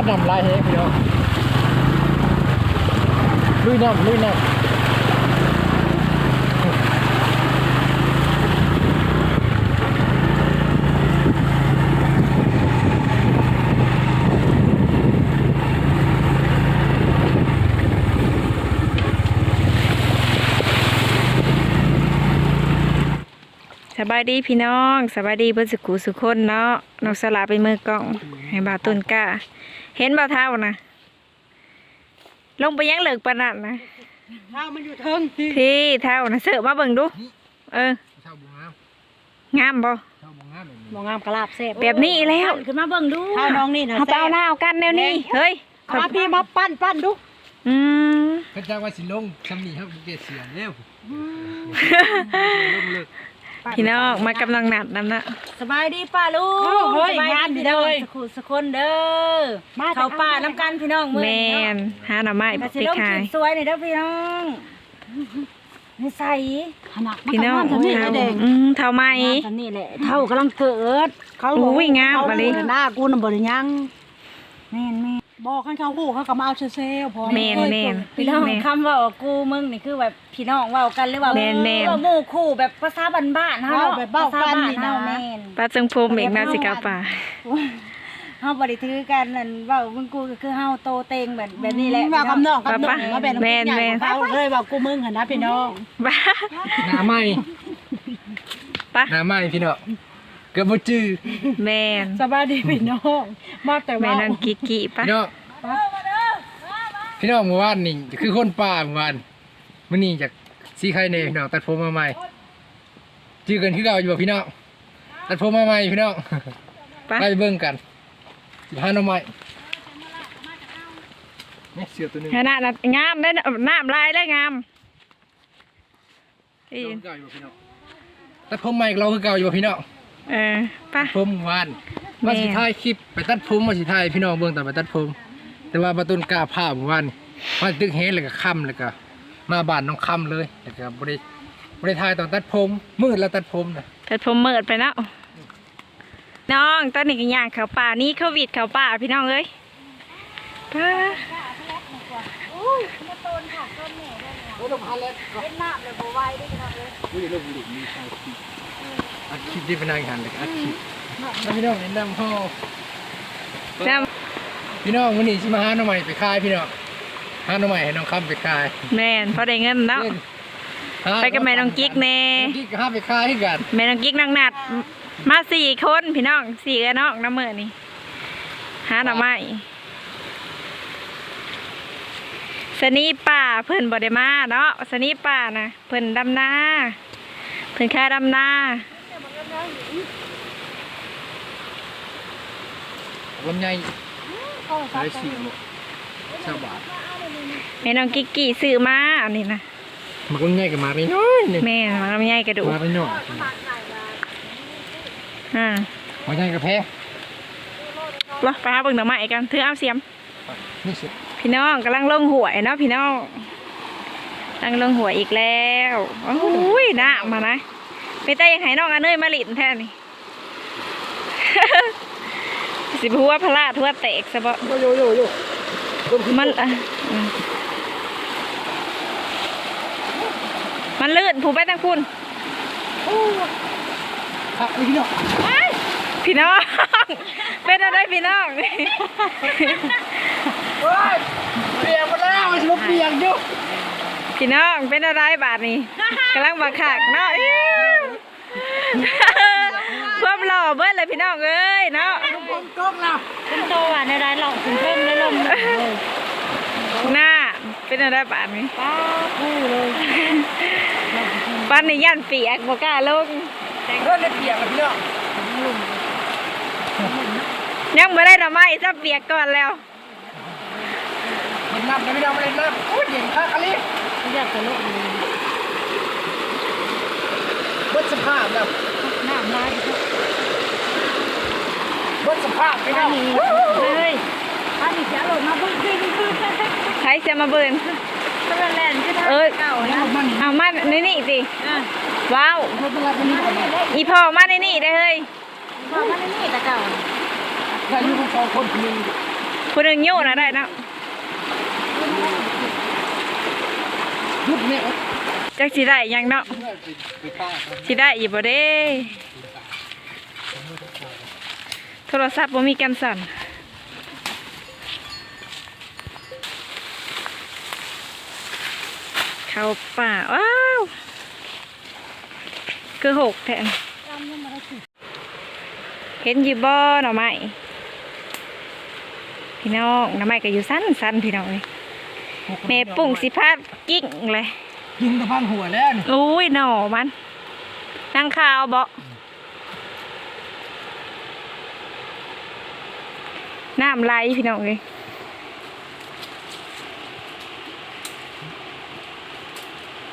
ดน้ำลายเฮ้พี่น้องลุยน้ำลุยน้ำ บายดีพี่น้องสบายดีเบิ่สุขุสุคนเนาะนกสลาเป็นมือกล้องให้บ่าวต้นกล้า เห็นบ่าวเท่านะลงไปยังเหลือกปานนั้นนะข้าวมันอยู่เทิงที่พี่เท่านะเสิร์ฟมาเบิ่งดู เออชาวบุงงามงามบ่ชาวบุงงามแบบนี้มองงามกระลาบแซ่บแบบนี้แล้วขึ้นมาเบิ่งดูข้าวน้องนี่นะเอาไปเอาหน้าเอากันแนวนี้เฮ้ยเอามาพี่มาปั้นปั้นดูอืมก็จะว่าสิลงสำนีครับเกเสียเร็วลงเลิก พี่น้องมากำลังหนัดนำนะสบายดีป้าลุงเฮ้ยสบายงานดีดีพี่น้องเลยสกุลสกุลเด้อมาเขาป่าน้ำกันพี่น้องมื้อแมนี้นหาหน่อไม้เนาะไปแต่สิลงขายกินสวยนี่เด้อพี่น้องนิสัยขนาดพี่น้องมันก็งามเท่าทำนี่แดงอืมเท่าไหมงามกันนี่แหละเท่ากำลังเกิด เขาอุ้ยงามเขามาดิหูหน้ากูน่ะบ่ได้ยังแม่นแม่น บอกให้เขาหูเขาก็มาเอาเซลล์พอแม่นแม่น พี่น้องแม่นคำเว่ากูมึงนี่คือแบบพี่น้องเว้ากันหรือว่าแม่นแม่น เออหมู่คู่แบบภาษาบ้านๆเฮาเว้าเนาะแบบเบ้าภาษากันบ้านนี่เฮานะแม่นปลาจึงพรมเอกนาสิกาป่า เฮาบ่ได้ถือกันนั่นเว้ามึงกูก็คือเฮาโตเต็งแบบแบบนี้แหละว่ากับน้องกับน้องปะมาเป็นแม่นใหญ่แม่นของเขาเลยว่ากูมึงหั่นนะพี่น้อง บ้าหน้าไหมปะหน้าไหมพี่น้อง เกือบบ่จื้อแมนสบายดีพี่น้องมาแต่แม่ว่านังกิกิปะพี่น้องพี่น้องเมื่อวานนี่คือคนป่าเมื่อวานมื้อนี้จากสีไข่เนพี่น้องตัดผมมาใหม่จื้อกันคือเก่าอยู่บ่พี่น้องตัดผมมาใหม่พี่น้องปะไปเบิ่งกันสิหาหน่อไม้นี่เสือตัวหนึงขนาดนั้นงามได้อน้ำลายได้งามอีเราคือเก่าอยู่บ่พี่น้องตัดผมใหม่เราคือเก่าอยู่บ่พี่น้อง เออปะ ผมวานแม่ ว่าสิถ่ายคลิปไปตัดผมว่าสิถ่ายพี่น้องเบิ่งตอนไปตัดผม แต่ว่าประตุนกล้าพาเมื่อวานนี่มาตึกเฮดแล้วก็ค่ำแล้วก็มาบ้านน้องค่ำเลยแล้วก็บ่ได้บ่ได้ถ่ายตอนตัดผมมืดแล้วตัดผมน่ะแต่ผมเมิดไปแล้วน้องตอนนี้ก็ย่างเขาป่านี่โควิดเขาป่าพี่น้องเอ้ยปะโอ้ยพันแล้วเป็นน้ำเลยบ่ไหวได้พี่น้องเอ้ยอุ้ยลูกลูกมีถ่ายคลิป อัดคลิปที่เป็นนางหันเลยอัดคลิปแล้วพี่น้องแนะนำพ่อน้พี่น้องวันนี้สิมาหาหน่อไม้ไปขายพี่น้องหาหน่อไม้ให้น้องค่ำไปขายำแม่นพอได้เงินแล้วเล่นหาไปกับแม่น้องกิ๊กแน่น้องกิ๊กก็หาไปขายให้กัน แม่น้องกิ๊กนางนัด มาสี่คนพี่น้องสี่เอ้อน้องน้ำมือนี่หาหน่อไม้สนีป่าเพิ่นบ่ได้มาเนาะสนีป่านะเพิ่นดำนาเพิ่นแค่ดำนา ลำไยขายสี่โลชาวบาทแม่น้องกิ๊กกี่ซื้อมาอันนี้นะมันก็ง่ายกับมาไม่น้อยหนึ่งแม่มันลำไยกระดูกมาไม่น้อยอ่ามาใหญ่กับแพ้ลอไปหาเบิ่งหน่อไม้กันถือเอาเสียมนี่สิพี่น้องกำลังลงหวยเนาะพี่น้องกำลังลงหวยอีกแล้วโอ้ยน่ามานะ ไปแต่ยังไห้น้องอันเนยมาหลินแท้นี่ สิบหัวพลาดทั่วแตกซะบ่โยโยโยโยมันอะอืมมันลื่นผูไปตั้งคุณครับพี่น้องพี่น้อง เป็นอะไรพี่น้องเฮ้ยเปียกหมดแล้วมันจะเปียกอยู่พี่น้องเป็นอะไรบาทนี้กำลังบักขากเนาะอิ๊ว ความหล่อเบิ้ลเลยพี่น้องเอ้ยเนาะผมก๊กแล้วเป็นโตอะในร้านหลอกถึงเพิ่มได้ลมเลยหน้าเป็นอะไรบาทนี้ป้าคู่เลยปันในย่านเปียกบอกกล้าลงแต่งเพื่อนได้เปียกแล้วพี่น้องยังไม่ได้ดอกไม้จะเปียกก่อนแล้วเห็นน้ำนะพี่น้องไม่เล่นน้ำโอ้ยเย็นคักอะไรไม่อยากจะลง เลยเบิดสภาพแล้วน้ำมาดิเบิดสภาพพี่น้องเฮ้ยถ้ามีเสียลงมาบึ้งบึ้งบึ้งใครจะมาเบิร์นก็แล่นขึ้นเอ้ยเก่านะเอามาในนี่สิอะว้าวเบิดเป็นไรเป็นนี่ก่อนอีพ่อมาในนี่ได้อเฮ้ยพอมาในนี่แต่เก่าใครอยู่กันสองคนคนหนึงผู้หนึงโยนนะได้เนาะยุบเนี่ย จักสิได้ยังเนาะสิได้อีบ่เด้ โทรศัพท์บ่มีกันสั่นเข้าป่า ว้าว คือหกแทนเห็นยีบ่หน่อไม้พี่น้องหน่อไม้ก็อยู่สั้นสั้นพี่น้องเลยแม่ปุ่งสิพาดกิ้งเลย กินตะพังหัวแล้วนี่อุ้ยหน่อมันนังขาวบ่น้ำไหลพี่น้องเลย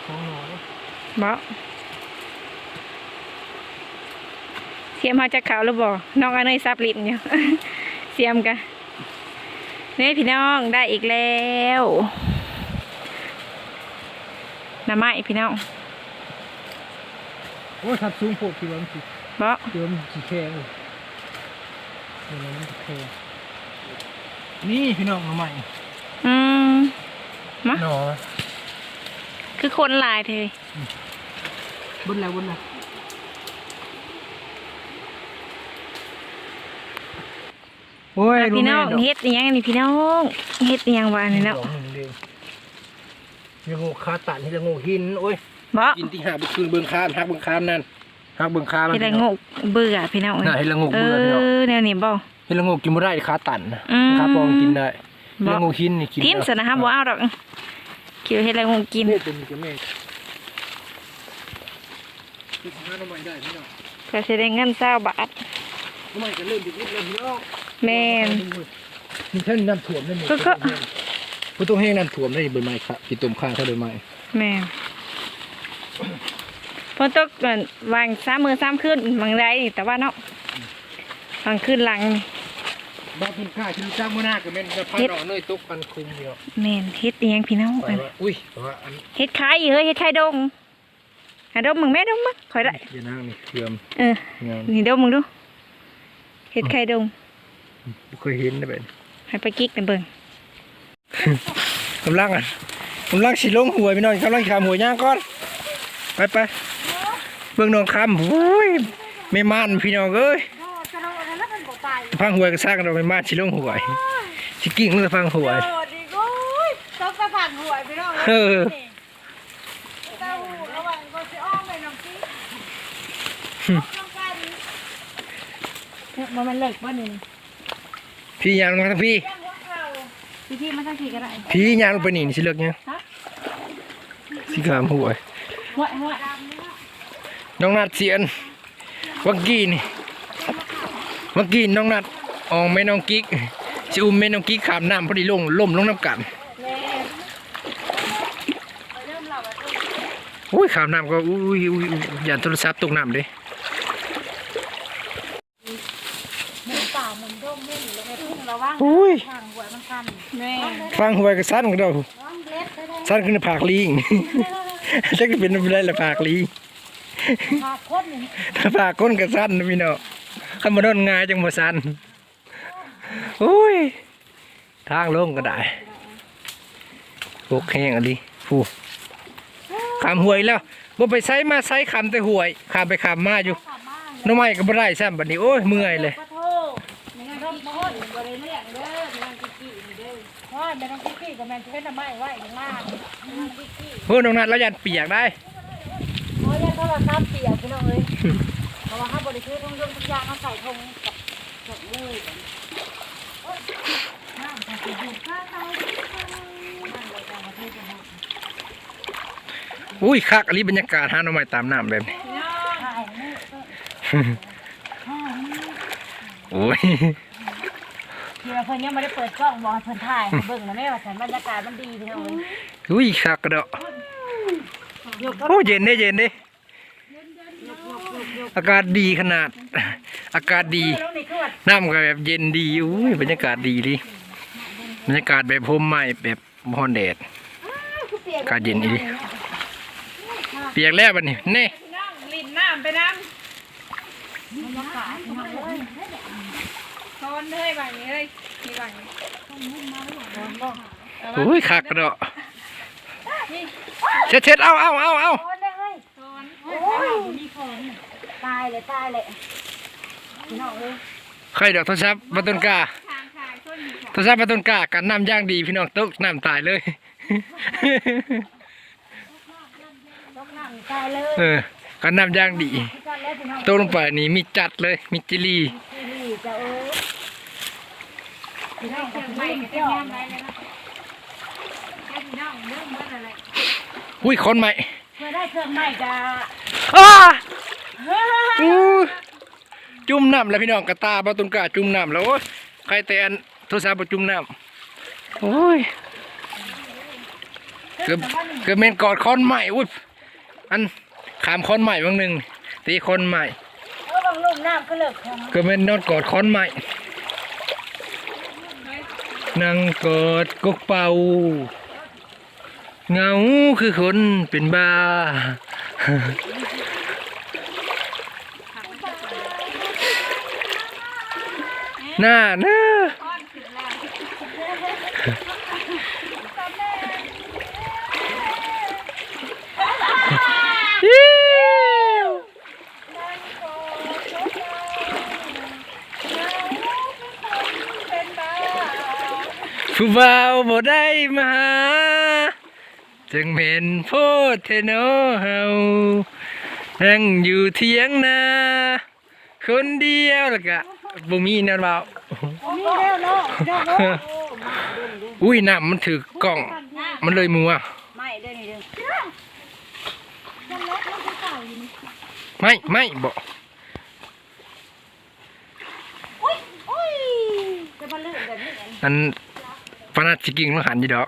ของหนูบ่เสียมมาจากขาวหรือบ่น้องอันเนยซับลิ้นอยู่เสียมกันนี่พี่น้องได้อีกแล้ว น้ำไม้พี่น้องโอ้ยทับสูงโพดที่ว่ามันสิบ่เดี๋ยวมันสิแข็งเดี๋ยวมันสิแข็งนี่พี่น้องมาใหม่อืมมาหนอคือคนหลายเทยบนแล้วบนแล้วโอ้ยพี่น้องรู้แม่ดกเฮ็ดอิหยังนี่พี่น้องเฮ็ดอิหยังวะนี่เนาะดอกหนึ่งเดียว ยังงูคาตันที่จะงูหินโอ้ยบ่กินที่หาบุคืนเบืองคามหักเบืองคามนั่นหักเบืองคามเฮ็ดละงกเบื่อพี่น้องน่ะเฮ็ดละงกเอเบื่อพี่น้องอแนวนี้บ่ เฮ็ดละงูกินไม่ได้คาตันนะอืม คาปองกินได้บ่เฮ็ดละงูหินนี่กินทิมซะนะครับบ่เอาดอกคิดว่าเฮ็ดละงกกินเฮ็ดเป็นกระเมฆกินหาหน่อไม้ได้พี่น้องก็สิได้เงิน20บาทหน่อไม้ก็เริ่มดิบๆแล้วพี่น้องแม่นนี่ท่านน้ำท่วมนั่นนี่ก็ก็ ผู้ต้องให้น้ำท่วมได้ใบไม้ครับที่ต้มข้างเท่าใบไม้แม่นฝนตกก่อนวางสามมือสามคืนบางไรแต่ว่าเนาะบางคืนหลังนี่บ้าพุ่นข้าที่รู้จักมื้อหน้าก็แม่นจะพาเฮ็ดน้องเนยตกกันคุมเดียวแม่นเฮ็ดอิหยังพี่น้องไปอันว่าอุ้ยแต่ว่าอันเฮ็ดขายอยู่เฮ้ยเฮ็ดไข่ดงหาดมมึงแม่ดมมึงคอยได้เดี๋ยวนั่งนี่เทียมเอองานนี่ดมมึงดูเฮ็ดไข่ดงบ่เคยเห็นนะแบบให้ไปกิ๊กกันเบิ่ง กำลังอะกำลังสิลงหวยพี่น้องกำลังขามหวยย่างก่อน ไปไปเบิ่งน้องคำโอ้ยไม่มานพี่น้องเอ้ยพังหวยก็สร้างเราไม่มานสิลงหวยสิกิ่งเลยพังหวยโดดดิโอ้ยต้องกระผ่านหวยไปเนาะเออเต้าหู้ระหว่างก็สิอ้อมไปน้องพี่ต้องการมันมันเลิกบ่นี่พี่ยางลงมาทางพี่แจ้งหัวเข่า พี่ที่มันทั้งทีก็ได้พี่ยางลงไปนี่สิเลือกยังสิขามหวยหัวหัวน้องนัดเสียนวังกี้นี่วังกี้น้องนัดอองแม่น้องกิ๊กสิอุ้มแม่น้องกิ๊กขามน้ำพอดีลงล่มลงน้ำกันโอ้ยขามน้ำก็อุ้ยอุ้ยอุ้ยอย่าโทรศัพท์ตกน้ำเด้ป่ามันร่มไม่หนีเลยพุ่งระวังอุ้ย แม่ฟังหวยก็สั้นกันเด้อระวังเล็ดได้ได้สั้นขึ้นผากลิงจักจะเป็นอะไรละผากลิงพาโคตรนี่ถ้าผากก้นก็สั้นนะพี่น้องคำมาโดนงายจังบ่สั้นโอ้ยทางลงก็ได้โอเคอันนี้ฟูขามหวยแล้วบ่ไปไซมาไซขามแต่หวยขามไปขามมาอยู่หน้องไม้ก็บ่ได้ซ้ำบัดนี้โอ้ยเมื่อยเลย แม่น้องกี้กับแม่จะเป็นทำไมไว้ข้างล่างงานที่กี้เพื่อนน้องนัดแล้วยันเปียกได้เพราะยันโทรศัพท์เปียกพี่น้องเอ้ยเพราะว่าถ้าบริสุทธิ์ต้องยกทุกอย่างมาใส่ทงกับจบเลยน้ำแต่สิอยู่ข้างเรานั่นเลยการประเทศจะหมดอุ้ยคักอันนี้บรรยากาศหาหน้องไม้ตามน้ำแบบนี้ถ่ายนี่โอ้ยที่เราเพิ่นยังไม่ได้เปิดกล้องบอกให้เพิ่นถ่ายให้เบิ่งนะแม่ว่าฉันบรรยากาศมันดีพี่น้องเอ้ยอุ้ยคักกระเดาะยกโอ้เย็นเด้เย็นเด้อากาศดีขนาด อากาศดี แล้วนี่คือว่าน้ำก็แบบเย็นดีอุ้ยบรรยากาศดีดิบรรยากาศแบบพรมไม้แบบฮอนแดดอากาศเย็นอีดิเปียกแล้วบัดนี้เน่น้องลิ้นน้ำไปน้ำบรรยากาศพี่น้องเอ้ยเพราะว่าอนเลยบางนี้เลย มีบางนี้โอ้ยคักเนาะเช็ดเช็ดเอาเอาเอาเอาก้อนเลยเฮ้ยก้อนโอ้ยมีของตายเลยตายเลยพี่น้องเอ้ยใครดอกโทรศัพท์มาต้นกล้าทางทางช่วยมีค่ะโทรศัพท์มาต้นกล้ากันน้ำย่างดีพี่น้องตกน้ำตายเลยต้องนั่งตายเลยเออกันน้ำย่างดีพี่กันแล้วพี่น้องตกลงไปนี่มีจัดเลยมีจิลีที่นี่จะเอ้ย พี่น้องกับพี่น้องเจ้าอะไรเลยนะพี่น้องเรื่องมันอะไรอุ้ยคนใหม่เพื่อได้เครื่องใหม่จะอ้าอู้จุ่มน้ำแล้วพี่น้องกระตาบาตุนกาจุ่มน้ำแล้วโอ้ยใครแต่อันโทรศัพท์บ่จุ่มน้ำโอ้ยเกือบเกือบเมนกอดคนใหม่อุ้ยอันขามคนใหม่บางหนึ่งตีคนใหม่เออบางลูกน้ำก็เลิกของเกือบเมนนอนกอดคนใหม่ นั่งกอดกกเป่าเงาคือคนเป็นบ้าหน้าหน้า ผู้บ่าวบ่ได้มาหาจึงเหม็นโพดเทโนเฮานั่งอยู่เทียงนาคนเดียวแล้วก็บ่มีแนวเบามีแล้วเนาะเจ้าเนาะอุ้ยน้ำมันถือกล่อง มันเลยมัวไม่เด้อนี่เด้อไม่ไม่บอกอุ้ย จะมาเลิกแบบนี้อันปนัดสิกิงมันหันอยี่ดอก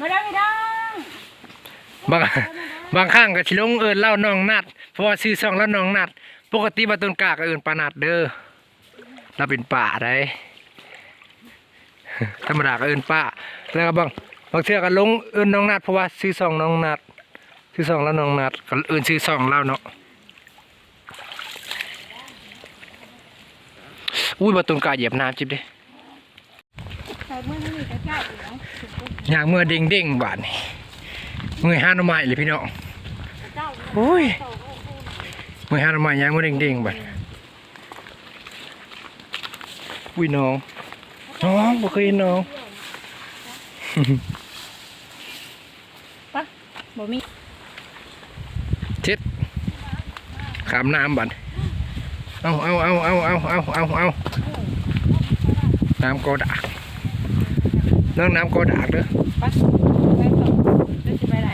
มาได้ไม่ได้บางบางข้างก็ชิลงเอินเล่าน้องนัดเพราะว่าซื้อซองแล้วน้องนัด ปกติบาต้นกาก็เอินปานัดเด้อเราเป็นป่าได้ธรรมดาก็เอินป่าแล้วก็บางบางเทื่อก็ลงเอินน้องนัดเพราะว่าซื้อซองน้องนัดซื้อซองแล้วน้องนัดก็เอินซื้อซองเล่าเนาะอุ้ยบาต้นกาเหยียบน้ำจิบเด้ ใส่มือนี่ใกล้ๆอยู่เนาะอย่างเมื่อเด้งเด้งๆบาดนี่เมื่อห้าหน่อไม้เลยพี่น้องโอ้ยเมื่อห้าหน่อไม้อย่างเมื่อเด้งเด้งๆบาดอุ้ยน้องน้องบ่เคยเห็นน้องบ่มีเช็ดขามน้ำบัดเอาเอาเอาเอาเอาเอาเอาเอาน้ำโกดาก น้องน้ำโกดากเด้อไปไปต่อจะไปไหน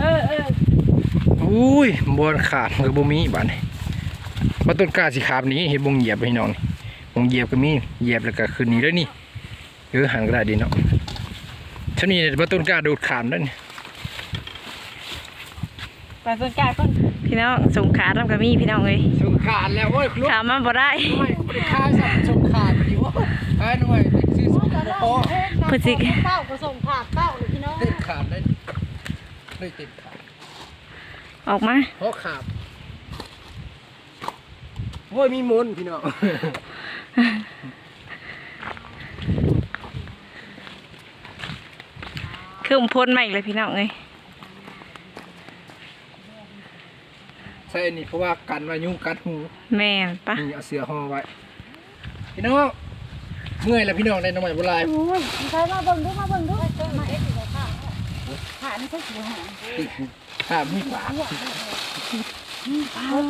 เออเอออุ้ยบอลขาดกับบมีบานี่มาต้นกล้าสิขาบหนี้เห็นบงเหยียบไปน้องนี่บงเหยียบก็มีเหยียบแล้วก็ขึ้นนี่แล้วนี่เออหันก็ได้ดีเนาะเท่านี้มาต้นกล้าโดดขามแล้วนี่ไปเพิ่นกลาเพิ่นพี่น้องสงขลาทำกับมีพี่น้องเลยสงขาดแล้วโอ้ยลูกถามมันบ่ได้ไมไม่ได้ค่าสัตว์สงขาด ไปดิวะไอ้หน่อยซื้อสงขาดพอเพิ่นสิเต้าก็ส่งผักเต้าเลยพี่น้องติดขาดได้เลยติดขาดออกมาเพราะขาดโอ้ยมีมนต์พี่น้องคือมพ่นมาอีกเลยพี่น้องเลยใช่อันนี่เพราะว่ากันว่ายุงกัดหูแม่นปะนี่เอาเสือห่อไว้พี่น้อง เมื่อยแล้วพี่น้องได้น้องใหม่โบราณโอ้ยใครมาเบิ่งดูมาเบิ่งดูมาเอ็ดอยู่ข้างขานี่ก็สิหาติดขามีฝาอ้าว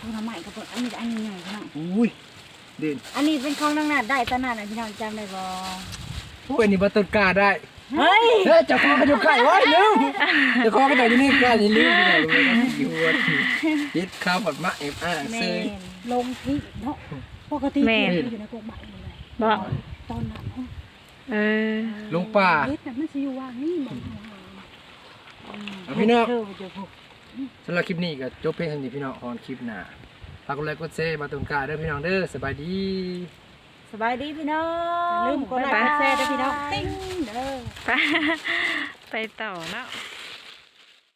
ตัวน้ำใหม่กับอันนี้อันนี้ใหญ่พี่น้องอุ้ยเด่นอันนี้เป็นของนางนาดได้ตานาดนะพี่น้องจำได้บ่โอ้ยอันนี่บัตต้นกล้าได้เฮ้ยเฮ้ยเจ้าของก็อยู่ใกล้ไว้ลืมเจ้าของก็อยู่นี่ใกล้นี่ลืมพี่น้องเลยนะอยู่วันยึดข้าวแบบมะเอ็มอ่างแม่ซื้อลงที่เนาะปกติอยู่ในกรงใหม่เลย บอกตอนนั้นเออลงป่าเฮ็ดน่ะมันสิอยู่ว่างนี่มันเอาพี่น้องเธอเดี๋ยวพวกสำหรับคลิปนี้ก็จบเพียงเท่านี้พี่น้องขอคลิปหน้าฝากกดไลค์กดแชร์บัตต้นกล้าเด้อพี่น้องเด้อสบายดีสบายดีพี่น้องลืมกดไลค์กดแชร์ด้วยพี่น้องติ้งเด้อไปไปต่อเนาะ